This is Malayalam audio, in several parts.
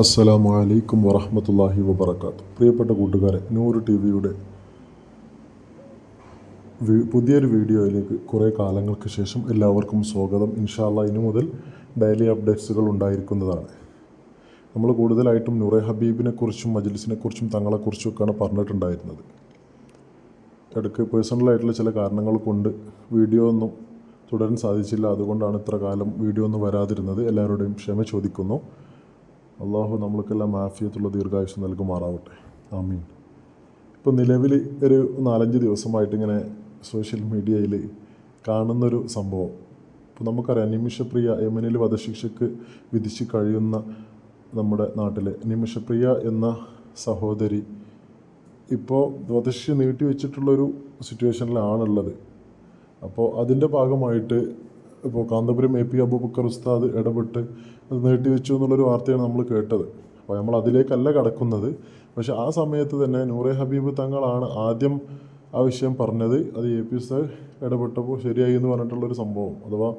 അസ്സലാമു അലൈക്കും വറഹമത്തല്ലാഹി വബർക്കാത്തു പ്രിയപ്പെട്ട കൂട്ടുകാരെ നൂറ് ടി വിയുടെ പുതിയൊരു വീഡിയോയിലേക്ക് കുറേ കാലങ്ങൾക്ക് ശേഷം എല്ലാവർക്കും സ്വാഗതം. ഇൻഷാല്ല ഇനി മുതൽ ഡെയിലി അപ്ഡേറ്റ്സുകൾ ഉണ്ടായിരിക്കുന്നതാണ്. നമ്മൾ കൂടുതലായിട്ടും നുറേ ഹബീബിനെ കുറിച്ചും മജ്ലിസിനെ കുറിച്ചും തങ്ങളെക്കുറിച്ചും ഒക്കെയാണ് പറഞ്ഞിട്ടുണ്ടായിരുന്നത്. ഇടയ്ക്ക് പേഴ്സണലായിട്ടുള്ള ചില കാരണങ്ങൾ കൊണ്ട് വീഡിയോ ഒന്നും തുടരാൻ സാധിച്ചില്ല. അതുകൊണ്ടാണ് ഇത്ര കാലം വീഡിയോ ഒന്നും വരാതിരുന്നത്. എല്ലാവരുടെയും ക്ഷമ ചോദിക്കുന്നു. അള്ളാഹു നമ്മൾക്കെല്ലാം ആഫിയത്തുള്ള ദീർഘായുസ് നൽകുമാറാവട്ടെ. ആമീൻ. ഇപ്പോൾ നിലവിൽ ഒരു നാലഞ്ച് ദിവസമായിട്ട് ഇങ്ങനെ സോഷ്യൽ മീഡിയയിൽ കാണുന്നൊരു സംഭവം. ഇപ്പോൾ നമുക്കറിയാം നിമിഷപ്രിയ യമനിൽ വധശിക്ഷയ്ക്ക് വിധിച്ച് കഴിയുന്ന നമ്മുടെ നാട്ടിലെ നിമിഷപ്രിയ എന്ന സഹോദരി ഇപ്പോൾ വധശിക്ഷ നീട്ടി വെച്ചിട്ടുള്ളൊരു സിറ്റുവേഷനിലാണുള്ളത് അപ്പോൾ അതിന്റെ ഭാഗമായിട്ട് ഇപ്പോൾ കാന്തപുരം എ പി അബൂബക്കർ ഉസ്താദ് ഇടപെട്ട് അത് നീട്ടിവെച്ചു എന്നുള്ളൊരു വാർത്തയാണ് നമ്മൾ കേട്ടത്. അപ്പോൾ നമ്മൾ അതിലേക്കല്ല കടക്കുന്നത്. പക്ഷെ ആ സമയത്ത് തന്നെ നൂറെ ഹബീബ് തങ്ങളാണ് ആദ്യം ആ വിഷയം പറഞ്ഞത്. അത് എ പി ഉസ്താദ് ഇടപെട്ടപ്പോൾ ശരിയായി എന്ന് പറഞ്ഞിട്ടുള്ളൊരു സംഭവം. അഥവാ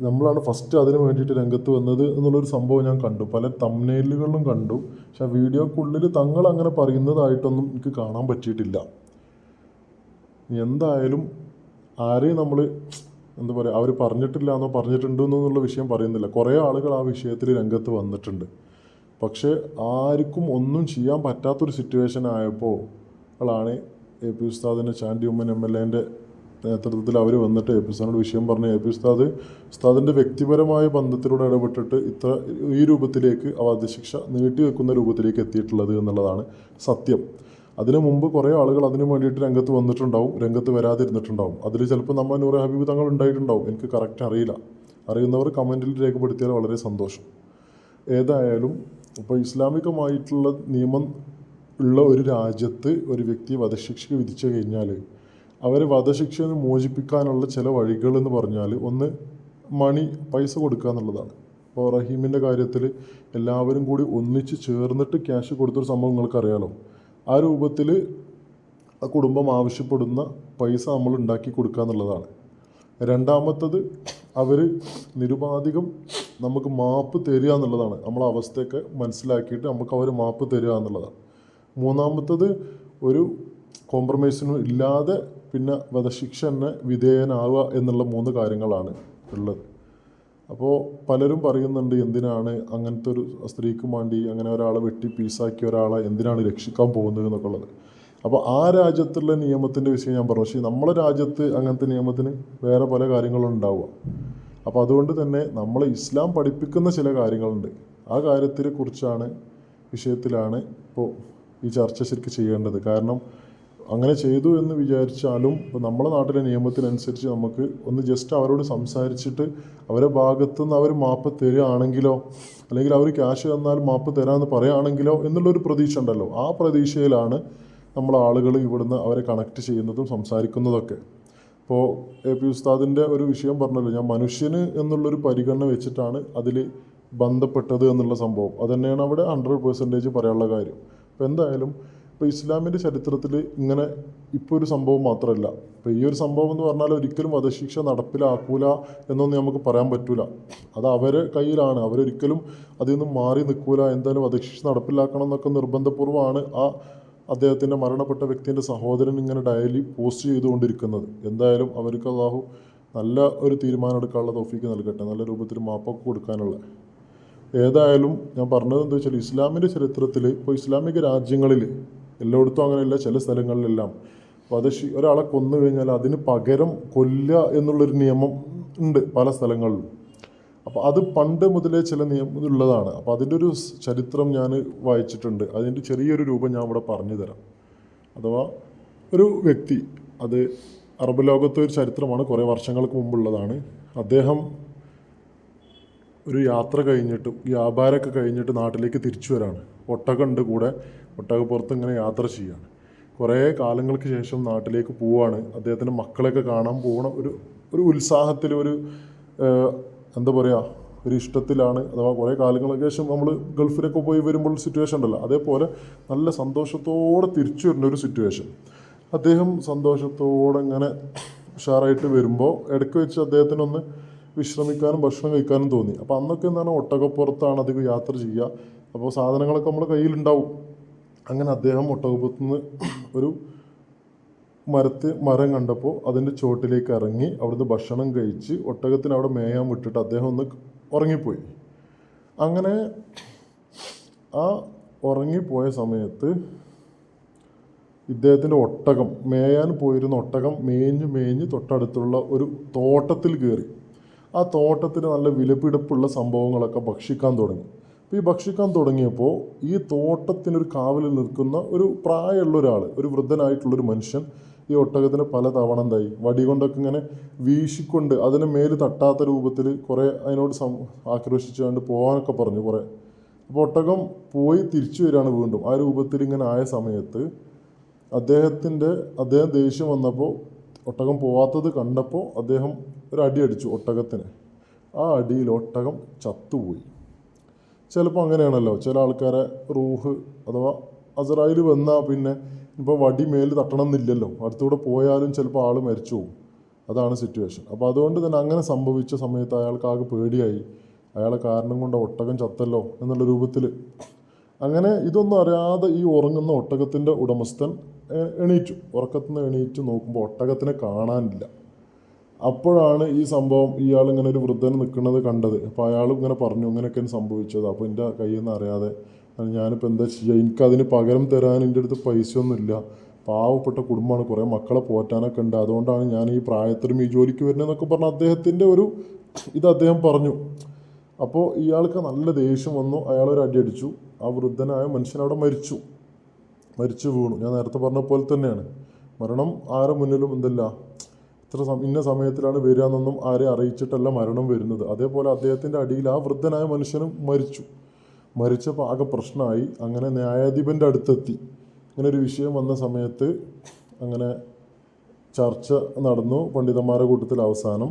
നമ്മളാണ് ഫസ്റ്റ് അതിന് വേണ്ടിയിട്ട് രംഗത്ത് വന്നത് എന്നുള്ളൊരു സംഭവം ഞാൻ കണ്ടു. പല തമ്നയിലുകളിലും കണ്ടു. പക്ഷെ ആ വീഡിയോക്കുള്ളിൽ തങ്ങൾ അങ്ങനെ പറയുന്നതായിട്ടൊന്നും എനിക്ക് കാണാൻ പറ്റിയിട്ടില്ല. എന്തായാലും ആരെയും നമ്മൾ എന്താ പറയുക അവർ പറഞ്ഞിട്ടില്ല എന്നോ പറഞ്ഞിട്ടുണ്ട് എന്നുള്ള വിഷയം പറയുന്നില്ല. കുറേ ആളുകൾ ആ വിഷയത്തിൽ രംഗത്ത് വന്നിട്ടുണ്ട്. പക്ഷേ ആർക്കും ഒന്നും ചെയ്യാൻ പറ്റാത്തൊരു സിറ്റുവേഷൻ ആയപ്പോൾ ആളാണ് എ പി ഉസ്താദിന്റെ ചാണ്ടി ഉമ്മൻ എം എൽ എന്റെ നേതൃത്വത്തിൽ അവർ വന്നിട്ട് എ പി ഉസ്താദിനോട് വിഷയം പറഞ്ഞ് എ പി ഉസ്താദ് ഉസ്താദിന്റെ വ്യക്തിപരമായ ബന്ധത്തിലൂടെ ഇടപെട്ടിട്ട് ഇത്ര ഈ രൂപത്തിലേക്ക് അവധശിക്ഷ വധശിക്ഷ നീട്ടിവെക്കുന്ന രൂപത്തിലേക്ക് എത്തിയിട്ടുള്ളത് എന്നുള്ളതാണ് സത്യം. അതിനു മുമ്പ് കുറേ ആളുകൾ അതിനു വേണ്ടിയിട്ട് രംഗത്ത് വന്നിട്ടുണ്ടാവും രംഗത്ത് വരാതിരുന്നിട്ടുണ്ടാവും. അതിൽ ചിലപ്പോൾ നമ്മൾ നൂറ് ഹബീബ് തങ്ങൾ ഉണ്ടായിട്ടുണ്ടാവും. എനിക്ക് കറക്റ്റ് അറിയില്ല. അറിയുന്നവർ കമന്റിൽ രേഖപ്പെടുത്തിയാൽ വളരെ സന്തോഷം. ഏതായാലും ഇപ്പോൾ ഇസ്ലാമികമായിട്ടുള്ള നിയമം ഉള്ള ഒരു രാജ്യത്ത് ഒരു വ്യക്തി വധശിക്ഷയ്ക്ക് വിധിച്ചു കഴിഞ്ഞാൽ അവരെ വധശിക്ഷയിൽ നിന്ന് മോചിപ്പിക്കാനുള്ള ചില വഴികൾ എന്ന് പറഞ്ഞാൽ ഒന്ന് മണി പൈസ കൊടുക്കുക എന്നുള്ളതാണ്. ഇപ്പോൾ റഹീമിന്റെ കാര്യത്തിൽ എല്ലാവരും കൂടി ഒന്നിച്ച് ചേർന്നിട്ട് ക്യാഷ് കൊടുത്തൊരു സംഭവം നിങ്ങൾക്കറിയാലോ. ആ രൂപത്തിൽ ആ കുടുംബം ആവശ്യപ്പെടുന്ന പൈസ നമ്മൾ ഉണ്ടാക്കി കൊടുക്കുക എന്നുള്ളതാണ്. രണ്ടാമത്തത് അവർ നിരുപാധികം നമുക്ക് മാപ്പ് തരിക എന്നുള്ളതാണ്. നമ്മളെ അവസ്ഥയൊക്കെ മനസ്സിലാക്കിയിട്ട് നമുക്ക് അവർ മാപ്പ് തരിക എന്നുള്ളതാണ്. മൂന്നാമത്തത് ഒരു കോംപ്രമൈസിനും ഇല്ലാതെ പിന്നെ വധശിക്ഷ തന്നെ വിധേയനാവുക എന്നുള്ള മൂന്ന് കാര്യങ്ങളാണ് ഉള്ളത്. അപ്പോൾ പലരും പറയുന്നുണ്ട് എന്തിനാണ് അങ്ങനത്തെ ഒരു സ്ത്രീക്ക് വേണ്ടി അങ്ങനെ ഒരാളെ വെട്ടി പീസാക്കിയ ഒരാളെ എന്തിനാണ് രക്ഷിക്കാൻ പോകുന്നത് എന്നൊക്കെ ഉള്ളത് അപ്പോൾ ആ രാജ്യത്തുള്ള നിയമത്തിന്റെ വിഷയം ഞാൻ പറഞ്ഞു. പക്ഷേ നമ്മളെ രാജ്യത്ത് അങ്ങനത്തെ നിയമത്തിന് വേറെ പല കാര്യങ്ങളും ഉണ്ടാവുക. അപ്പോൾ അതുകൊണ്ട് തന്നെ നമ്മളെ ഇസ്ലാം പഠിപ്പിക്കുന്ന ചില കാര്യങ്ങളുണ്ട്. ആ കാര്യത്തിനെ കുറിച്ചാണ് വിഷയത്തിലാണ് ഇപ്പോൾ ഈ ചർച്ച ശരിക്കും ചെയ്യേണ്ടത്. കാരണം അങ്ങനെ ചെയ്തു എന്ന് വിചാരിച്ചാലും ഇപ്പോൾ നമ്മുടെ നാട്ടിലെ നിയമത്തിനനുസരിച്ച് നമുക്ക് ഒന്ന് ജസ്റ്റ് അവരോട് സംസാരിച്ചിട്ട് അവരെ ഭാഗത്തു നിന്ന് അവർ മാപ്പ് തരികയാണെങ്കിലോ അല്ലെങ്കിൽ അവർ ക്യാഷ് തന്നാൽ മാപ്പ് തരാമെന്ന് പറയുകയാണെങ്കിലോ എന്നുള്ളൊരു പ്രതീക്ഷ ഉണ്ടല്ലോ. ആ പ്രതീക്ഷയിലാണ് നമ്മൾ ആളുകൾ ഇവിടുന്ന് അവരെ കണക്ട് ചെയ്യുന്നതും സംസാരിക്കുന്നതൊക്കെ. ഇപ്പോൾ എ പി ഉസ്താദിന്റെ ഒരു വിഷയം പറഞ്ഞല്ലോ ഞാൻ മനുഷ്യന് എന്നുള്ളൊരു പരിഗണന വെച്ചിട്ടാണ് അതിൽ ബന്ധപ്പെട്ടത് എന്നുള്ള സംഭവം. അതുതന്നെയാണ് അവിടെ ഹൺഡ്രഡ് പെർസെന്റേജ് പറയാനുള്ള കാര്യം. അപ്പോൾ എന്തായാലും ഇപ്പോൾ ഇസ്ലാമിന്റെ ചരിത്രത്തിൽ ഇങ്ങനെ ഇപ്പോൾ ഒരു സംഭവം മാത്രമല്ല ഇപ്പോൾ ഈ ഒരു സംഭവം എന്ന് പറഞ്ഞാൽ ഒരിക്കലും വധശിക്ഷ നടപ്പിലാക്കൂല എന്നൊന്നും നമുക്ക് പറയാൻ പറ്റൂല. അത് അവരെ കയ്യിലാണ്. അവരൊരിക്കലും അതിൽ നിന്ന് മാറി നിൽക്കൂല. എന്തായാലും വധശിക്ഷ നടപ്പിലാക്കണം എന്നൊക്കെ നിർബന്ധപൂർവമാണ് ആ അദ്ദേഹത്തിന്റെ മരണപ്പെട്ട വ്യക്തിന്റെ സഹോദരൻ ഇങ്ങനെ ഡയലി പോസ്റ്റ് ചെയ്തുകൊണ്ടിരിക്കുന്നത്. എന്തായാലും അവർക്ക് അള്ളാഹു നല്ല ഒരു തീരുമാനം എടുക്കാനുള്ള തോഫിക്ക് നൽകട്ടെ. നല്ല രൂപത്തിൽ മാപ്പൊക്കെ കൊടുക്കാനുള്ള. ഏതായാലും ഞാൻ പറഞ്ഞത് എന്താ വെച്ചാൽ ഇസ്ലാമിന്റെ ചരിത്രത്തിൽ ഇപ്പോൾ ഇസ്ലാമിക രാജ്യങ്ങളിൽ എല്ലായിടത്തും അങ്ങനെയല്ല ചില സ്ഥലങ്ങളിലെല്ലാം. വധശി ഒരാളെ കൊന്നു കഴിഞ്ഞാൽ അതിന് പകരം കൊല്ലുക എന്നുള്ളൊരു നിയമം ഉണ്ട് പല സ്ഥലങ്ങളിലും. അപ്പോൾ അത് പണ്ട് മുതലേ ചില നിയമം ഉള്ളതാണ്. അപ്പോൾ അതിന്റെ ഒരു ചരിത്രം ഞാൻ വായിച്ചിട്ടുണ്ട്. അതിന്റെ ചെറിയൊരു രൂപം ഞാൻ ഇവിടെ പറഞ്ഞു തരാം. അഥവാ ഒരു വ്യക്തി അത് അറബ് ലോകത്തെ ഒരു ചരിത്രമാണ് കുറേ വർഷങ്ങൾക്ക് മുമ്പുള്ളതാണ്. അദ്ദേഹം ഒരു യാത്ര കഴിഞ്ഞിട്ട് വ്യാപാരമൊക്കെ കഴിഞ്ഞിട്ട് നാട്ടിലേക്ക് തിരിച്ചു വരാണ്. ഒട്ടകമുണ്ട് കൂടെ. ഒട്ടകപ്പുറത്ത് ഇങ്ങനെ യാത്ര ചെയ്യുകയാണ് കുറേ കാലങ്ങൾക്ക് ശേഷം നാട്ടിലേക്ക് പോവുകയാണ് അദ്ദേഹത്തിന്റെ മക്കളെയൊക്കെ കാണാൻ പോകണ ഒരു ഒരു ഉത്സാഹത്തിൽ ഒരു എന്താ പറയുക ഒരു ഇഷ്ടത്തിലാണ്. അഥവാ കുറേ കാലങ്ങൾക്ക് ശേഷം നമ്മൾ ഗൾഫിലൊക്കെ പോയി വരുമ്പോൾ സിറ്റുവേഷൻ ഉണ്ടല്ലോ. അതേപോലെ നല്ല സന്തോഷത്തോടെ തിരിച്ചു വരുന്ന ഒരു സിറ്റുവേഷൻ അദ്ദേഹം സന്തോഷത്തോടെ ഇങ്ങനെ ഉഷാറായിട്ട് വരുമ്പോൾ ഇടയ്ക്ക് വെച്ച് അദ്ദേഹത്തിനൊന്ന് വിശ്രമിക്കാനും ഭക്ഷണം കഴിക്കാനും തോന്നി. അപ്പോൾ അന്നൊക്കെ എന്താണ് ഒട്ടകപ്പുറത്താണ് അധികം യാത്ര ചെയ്യുക. അപ്പോൾ സാധനങ്ങളൊക്കെ നമ്മുടെ കയ്യിലുണ്ടാവും. അങ്ങനെ അദ്ദേഹം ഒട്ടകപ്പുറത്ത് നിന്ന് ഒരു മരത്ത് മരം കണ്ടപ്പോൾ അതിന്റെ ചുവട്ടിലേക്ക് ഇറങ്ങി അവിടുന്ന് ഭക്ഷണം കഴിച്ച് ഒട്ടകത്തിന് അവിടെ മേയാൻ വിട്ടിട്ട് അദ്ദേഹം ഒന്ന് ഉറങ്ങിപ്പോയി. അങ്ങനെ ആ ഉറങ്ങിപ്പോയ സമയത്ത് ഇദ്ദേഹത്തിന്റെ ഒട്ടകം മേയാൻ പോയിരുന്ന ഒട്ടകം മേഞ്ഞ് മേഞ്ഞ് തൊട്ടടുത്തുള്ള ഒരു തോട്ടത്തിൽ കയറി. ആ തോട്ടത്തിന് നല്ല വിലപിടിപ്പുള്ള സംഭവങ്ങളൊക്കെ ഭക്ഷിക്കാൻ തുടങ്ങി. ഈ ഭക്ഷിക്കാൻ തുടങ്ങിയപ്പോൾ ഈ തോട്ടത്തിനൊരു കാവലിൽ നിൽക്കുന്ന ഒരു പ്രായമുള്ള ഒരാൾ ഒരു വൃദ്ധനായിട്ടുള്ളൊരു മനുഷ്യൻ ഈ ഒട്ടകത്തിന് പല തവണ എന്തായി വടി കൊണ്ടൊക്കെ ഇങ്ങനെ വീശിക്കൊണ്ട് അതിന് മേൽ തട്ടാത്ത രൂപത്തിൽ കുറേ അതിനോട് സം ആക്രോശിച്ചുകൊണ്ട് പോകാനൊക്കെ പറഞ്ഞു കുറേ. അപ്പോൾ ഒട്ടകം പോയി തിരിച്ചു വരികയാണ് വീണ്ടും. ആ രൂപത്തിൽ ഇങ്ങനെ ആയ സമയത്ത് അദ്ദേഹത്തിന്റെ അദ്ദേഹം ദേഷ്യം വന്നപ്പോൾ ഒട്ടകം പോവാത്തത് കണ്ടപ്പോൾ അദ്ദേഹം ഒരു അടി അടിച്ചു ഒട്ടകത്തിന്. ആ അടിയിൽ ഒട്ടകം ചത്തുപോയി. ചിലപ്പോൾ അങ്ങനെയാണല്ലോ. ചില ആൾക്കാരെ റൂഹ് അഥവാ അസറായിൽ വന്നാൽ പിന്നെ ഇപ്പോൾ വടി മേൽ തട്ടണം എന്നില്ലല്ലോ അടുത്തൂടെ പോയാലും ചിലപ്പോൾ ആൾ മരിച്ചു പോകും അതാണ് സിറ്റുവേഷൻ അപ്പോൾ അതുകൊണ്ട് തന്നെ അങ്ങനെ സംഭവിച്ച സമയത്ത് അയാൾക്ക് ആകെ പേടിയായി. അയാളെ കാരണം കൊണ്ട് ഒട്ടകം ചത്തല്ലോ എന്നുള്ള രൂപത്തിൽ അങ്ങനെ ഇതൊന്നും അറിയാതെ ഈ ഉറങ്ങുന്ന ഒട്ടകത്തിന്റെ ഉടമസ്ഥൻ എണീറ്റു. ഉറക്കത്തിൽ നിന്ന് എണീറ്റ് നോക്കുമ്പോൾ ഒട്ടകത്തിനെ കാണാനില്ല. അപ്പോഴാണ് ഈ സംഭവം ഇയാൾ ഇങ്ങനെ ഒരു വൃദ്ധൻ നിൽക്കുന്നത് കണ്ടത്. അപ്പോൾ അയാൾ ഇങ്ങനെ പറഞ്ഞു ഇങ്ങനെയൊക്കെയാണ് സംഭവിച്ചത്. അപ്പോൾ എന്റെ കയ്യിൽ നിന്ന് അറിയാതെ ഞാനിപ്പോൾ എന്താ ചെയ്യുക എനിക്കതിന് പകരം തരാൻ എന്റെ അടുത്ത് പൈസയൊന്നുമില്ല പാവപ്പെട്ട കുടുംബമാണ്. കുറേ മക്കളെ പോറ്റാനൊക്കെ ഉണ്ട്. അതുകൊണ്ടാണ് ഞാൻ ഈ പ്രായത്തിലും ഈ ജോലിക്ക് വരുന്നതെന്നൊക്കെ പറഞ്ഞ് അദ്ദേഹത്തിന്റെ ഒരു ഇത് അദ്ദേഹം പറഞ്ഞു. അപ്പോൾ ഇയാൾക്ക് നല്ല ദേഷ്യം വന്നു. അയാളൊരു അടി അടിച്ചു. ആ വൃദ്ധനായ മനുഷ്യൻ അവിടെ മരിച്ചു. മരിച്ചു വീണു. ഞാൻ നേരത്തെ പറഞ്ഞ പോലെ തന്നെയാണ്. മരണം ആരും മുന്നിലും എന്തല്ല ഇത്ര ഇന്ന സമയത്തിലാണ് വരിക എന്നൊന്നും ആരെ അറിയിച്ചിട്ടല്ല മരണം വരുന്നത്. അതേപോലെ അദ്ദേഹത്തിന്റെ അടിയിൽ ആ വൃദ്ധനായ മനുഷ്യനും മരിച്ചു. മരിച്ചപ്പോൾ ആകെ പ്രശ്നമായി. അങ്ങനെ ന്യായാധിപന്റെ അടുത്തെത്തി. അങ്ങനെ ഒരു വിഷയം വന്ന സമയത്ത് അങ്ങനെ ചർച്ച നടന്നു പണ്ഡിതന്മാരുടെ കൂട്ടത്തിൽ അവസാനം.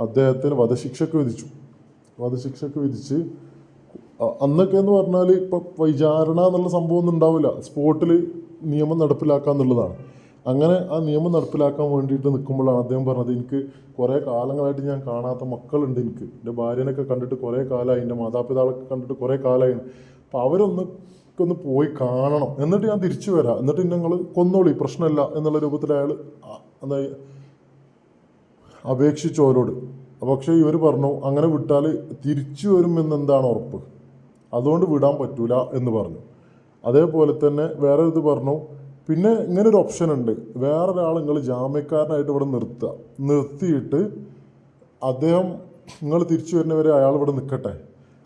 അദ്ദേഹത്തിന് വധശിക്ഷക്ക് വിധിച്ചു. വധശിക്ഷക്ക് വിധിച്ച് അന്നൊക്കെ എന്ന് പറഞ്ഞാൽ ഇപ്പം വിചാരണ എന്നുള്ള സംഭവമൊന്നും ഉണ്ടാവില്ല. സ്പോട്ടിൽ നിയമം നടപ്പിലാക്കുക എന്നുള്ളതാണ് അങ്ങനെ ആ നിയമം നടപ്പിലാക്കാൻ വേണ്ടിയിട്ട് നിൽക്കുമ്പോഴാണ് അദ്ദേഹം പറഞ്ഞത് എനിക്ക് കുറേ കാലങ്ങളായിട്ട് ഞാൻ കാണാത്ത മക്കളുണ്ട് എനിക്ക്. എന്റെ ഭാര്യനൊക്കെ കണ്ടിട്ട് കുറേ കാലമായി എന്റെ മാതാപിതാക്കളൊക്കെ കണ്ടിട്ട് കുറേ കാലമായി. അപ്പോൾ അവരൊന്ന് ഒന്ന് പോയി കാണണം. എന്നിട്ട് ഞാൻ തിരിച്ചു വരാം. എന്നിട്ട് നിങ്ങൾ കൊന്നോളി. പ്രശ്നമില്ല. എന്നുള്ള രൂപത്തിൽ അയാൾ എന്താ അപേക്ഷിച്ചു അവരോട്. പക്ഷേ ഇവർ പറഞ്ഞു അങ്ങനെ വിട്ടാൽ തിരിച്ചു വരുമെന്ന് എന്താണ് ഉറപ്പ്? അതുകൊണ്ട് വിടാൻ പറ്റൂല എന്ന് പറഞ്ഞു. അതേപോലെ തന്നെ വേറെ ഇത് പറഞ്ഞു പിന്നെ ഇങ്ങനെ ഒരു ഓപ്ഷൻ ഉണ്ട്. വേറെ ഒരാൾ നിങ്ങൾ ജാമ്യക്കാരനായിട്ട് ഇവിടെ നിർത്തുക നിർത്തിയിട്ട് അദ്ദേഹം നിങ്ങൾ തിരിച്ചു വരുന്നവരെ അയാൾ ഇവിടെ നിൽക്കട്ടെ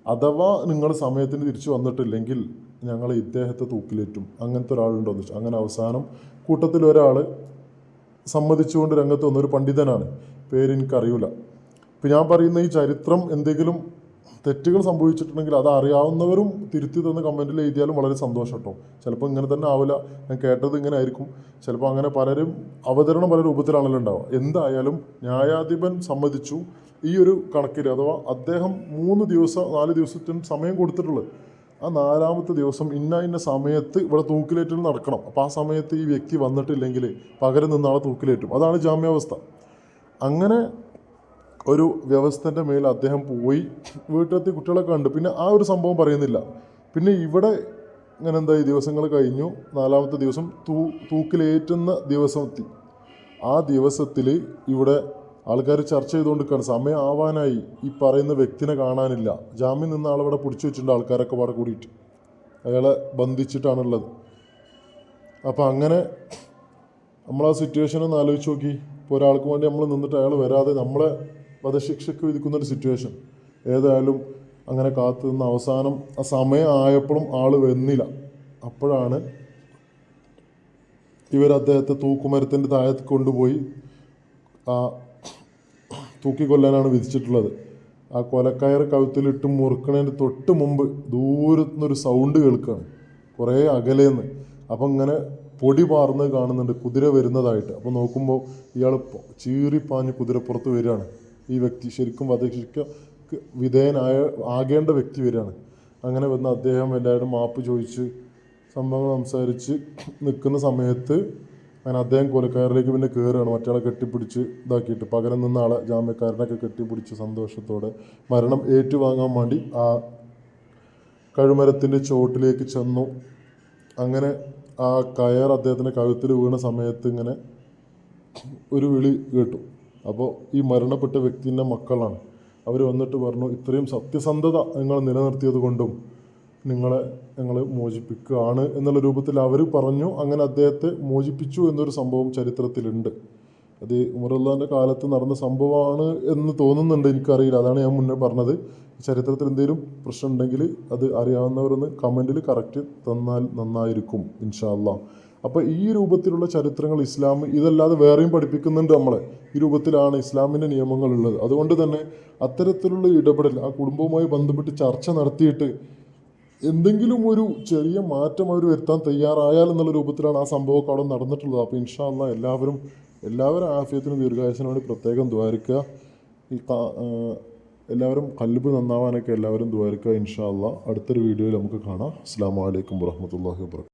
അഥവാ നിങ്ങൾ സമയത്തിന് തിരിച്ചു വന്നിട്ടില്ലെങ്കിൽ ഞങ്ങൾ ഇദ്ദേഹത്തെ തൂക്കിലേറ്റും. അങ്ങനത്തെ ഒരാളുണ്ടോ എന്ന് അങ്ങനെ അവസാനം കൂട്ടത്തിൽ ഒരാൾ സമ്മതിച്ചുകൊണ്ട് രംഗത്ത് വന്ന ഒരു പണ്ഡിതനാണ്. പേര് എനിക്കറിയില്ല ഇപ്പം ഞാൻ പറയുന്ന ഈ ചരിത്രം എന്തെങ്കിലും തെറ്റുകൾ സംഭവിച്ചിട്ടുണ്ടെങ്കിൽ അത് അറിയാവുന്നവരും തിരുത്തി തന്ന കമന്റിൽ എഴുതിയാലും വളരെ സന്തോഷം കേട്ടോ. ചിലപ്പോൾ ഇങ്ങനെ തന്നെ ആവില്ല. ഞാൻ കേട്ടത് ഇങ്ങനെ ആയിരിക്കും. ചിലപ്പോൾ അങ്ങനെ പലരും അവതരണം പല രൂപത്തിലാണല്ലോ ഉണ്ടാവുക. എന്തായാലും ന്യായാധിപൻ സമ്മതിച്ചു. ഈ ഒരു കണക്കിൽ അഥവാ അദ്ദേഹം മൂന്ന് ദിവസം നാല് ദിവസത്തിന് സമയം കൊടുത്തിട്ടുള്ളത്. ആ നാലാമത്തെ ദിവസം ഇന്ന ഇന്ന സമയത്ത് ഇവിടെ തൂക്കിലേറ്റൽ നടക്കണം. അപ്പോൾ ആ സമയത്ത് ഈ വ്യക്തി വന്നിട്ടില്ലെങ്കിൽ പകരം നിന്നാളെ തൂക്കിലേറ്റും. അതാണ് ജാമ്യാവസ്ഥ. അങ്ങനെ ഒരു വ്യവസ്ഥന്റെ മേൽ അദ്ദേഹം പോയി വീട്ടിലെത്തി കുട്ടികളെ കണ്ടു. പിന്നെ ആ ഒരു സംഭവം പറയുന്നില്ല. പിന്നെ ഇവിടെ ഇങ്ങനെ എന്തായി ദിവസങ്ങൾ കഴിഞ്ഞു. നാലാമത്തെ ദിവസം തൂ തൂക്കിലേറ്റുന്ന ദിവസം എത്തി ആ ദിവസത്തിൽ ഇവിടെ ആൾക്കാർ ചർച്ച ചെയ്തുകൊണ്ടിരിക്കുകയാണ്. സമയം ആവാനായി ഈ പറയുന്ന വ്യക്തിനെ കാണാനില്ല. ജാമ്യം നിന്ന ആളവിടെ പിടിച്ചു വെച്ചിട്ടുണ്ട് ആൾക്കാരൊക്കെ പാടെ കൂടിയിട്ട്. അയാളെ ബന്ധിച്ചിട്ടാണുള്ളത്. അപ്പോൾ അങ്ങനെ നമ്മൾ ആ സിറ്റുവേഷൻ ഒന്ന് ആലോചിച്ച് നോക്കി. ഇപ്പോൾ ഒരാൾക്ക് വേണ്ടി നമ്മൾ നിന്നിട്ട് അയാൾ വരാതെ നമ്മളെ വധശിക്ഷയ്ക്ക് വിധിക്കുന്ന ഒരു സിറ്റുവേഷൻ ഏതായാലും അങ്ങനെ കാത്തു നിന്ന് അവസാനം ആ സമയം ആയപ്പോഴും ആൾ വന്നില്ല. അപ്പോഴാണ് ഇവർ അദ്ദേഹത്തെ തൂക്കുമരത്തിന്റെ താഴത്ത് കൊണ്ടുപോയി ആ തൂക്കിക്കൊല്ലാനാണ് വിധിച്ചിട്ടുള്ളത്. ആ കൊലക്കയർ കഴുത്തിലിട്ട് മുറുക്കണതിന് തൊട്ട് മുമ്പ് ദൂരത്തു നിന്നൊരു സൗണ്ട് കേൾക്കുകയാണ് കുറേ അകലേന്ന്. അപ്പം ഇങ്ങനെ പൊടി പാർന്ന് കാണുന്നുണ്ട്. കുതിര വരുന്നതായിട്ട്. അപ്പോൾ നോക്കുമ്പോൾ ഇയാൾ ചീറിപ്പാഞ്ഞ് കുതിരപ്പുറത്ത് വരികയാണ്. ഈ വ്യക്തി ശരിക്കും വധശിക്ക വിധേയനായ ആകേണ്ട വ്യക്തി വരികയാണ്. അങ്ങനെ വന്ന് അദ്ദേഹം എല്ലാവരും മാപ്പ് ചോദിച്ച് സംഭവങ്ങൾ സംസാരിച്ച് നിൽക്കുന്ന സമയത്ത് അങ്ങനെ അദ്ദേഹം കൊലക്കാരിലേക്ക് പിന്നെ കയറുകയാണ്. മറ്റാളെ കെട്ടിപ്പിടിച്ച് ഇതാക്കിയിട്ട് പകരം നിന്ന ആളെ ജാമ്യക്കാരനൊക്കെ കെട്ടിപ്പിടിച്ച് സന്തോഷത്തോടെ മരണം ഏറ്റുവാങ്ങാൻ വേണ്ടി ആ കഴുമരത്തിന്റെ ചോട്ടിലേക്ക് ചെന്നു. അങ്ങനെ ആ കയർ അദ്ദേഹത്തിന്റെ കഴുത്തിൽ വീണ സമയത്ത് ഇങ്ങനെ ഒരു വിളി കേട്ടു. അപ്പോൾ ഈ മരണപ്പെട്ട വ്യക്തിന്റെ മക്കളാണ്. അവർ വന്നിട്ട് പറഞ്ഞു ഇത്രയും സത്യസന്ധത നിങ്ങൾ നിലനിർത്തിയത് കൊണ്ടും നിങ്ങളെ ഞങ്ങൾ മോചിപ്പിക്കുകയാണ് എന്നുള്ള രൂപത്തിൽ അവർ പറഞ്ഞു. അങ്ങനെ അദ്ദേഹത്തെ മോചിപ്പിച്ചു എന്നൊരു സംഭവം ചരിത്രത്തിലുണ്ട്. അത് ഉമറുല്ലാന്റെ കാലത്ത് നടന്ന സംഭവമാണ് എന്ന് തോന്നുന്നുണ്ട് എനിക്കറിയില്ല. അതാണ് ഞാൻ മുന്നേ പറഞ്ഞത്. ചരിത്രത്തിൽ എന്തെങ്കിലും പ്രശ്നം ഉണ്ടെങ്കിൽ അത് അറിയാവുന്നവരൊന്ന് കമന്റിൽ കറക്റ്റ് തന്നാൽ നന്നായിരിക്കും ഇൻഷാ അല്ലാ അപ്പോൾ ഈ രൂപത്തിലുള്ള ചരിത്രങ്ങൾ ഇസ്ലാം ഇതല്ലാതെ വേറെയും പഠിപ്പിക്കുന്നുണ്ട് നമ്മളെ. ഈ രൂപത്തിലാണ് ഇസ്ലാമിന്റെ നിയമങ്ങളുള്ളത് അതുകൊണ്ട് തന്നെ അത്തരത്തിലുള്ള ഇടപെടൽ ആ കുടുംബവുമായി ബന്ധപ്പെട്ട് ചർച്ച നടത്തിയിട്ട് എന്തെങ്കിലും ഒരു ചെറിയ മാറ്റം അവർ വരുത്താൻ തയ്യാറായാൽ എന്നുള്ള രൂപത്തിലാണ് ആ സംഭവമൊക്കെ അവിടെ നടന്നിട്ടുള്ളത്. അപ്പോൾ ഇൻഷാ അല്ലാ എല്ലാവരും എല്ലാവരും ആഫിയത്തിനും ദീർഘായുസിനും വേണ്ടി പ്രത്യേകം ദ്വാരിക്കുക ഈ എല്ലാവരും കല്ലുബ് നന്നാവാനൊക്കെ എല്ലാവരും ദ്വാരിക്കുക ഇൻഷാ അല്ലാ അടുത്തൊരു വീഡിയോയിൽ നമുക്ക് കാണാം. അസ്സാം വലൈക്കും വാഹമത്തല്ലാഹി വാബർക്കാത്തു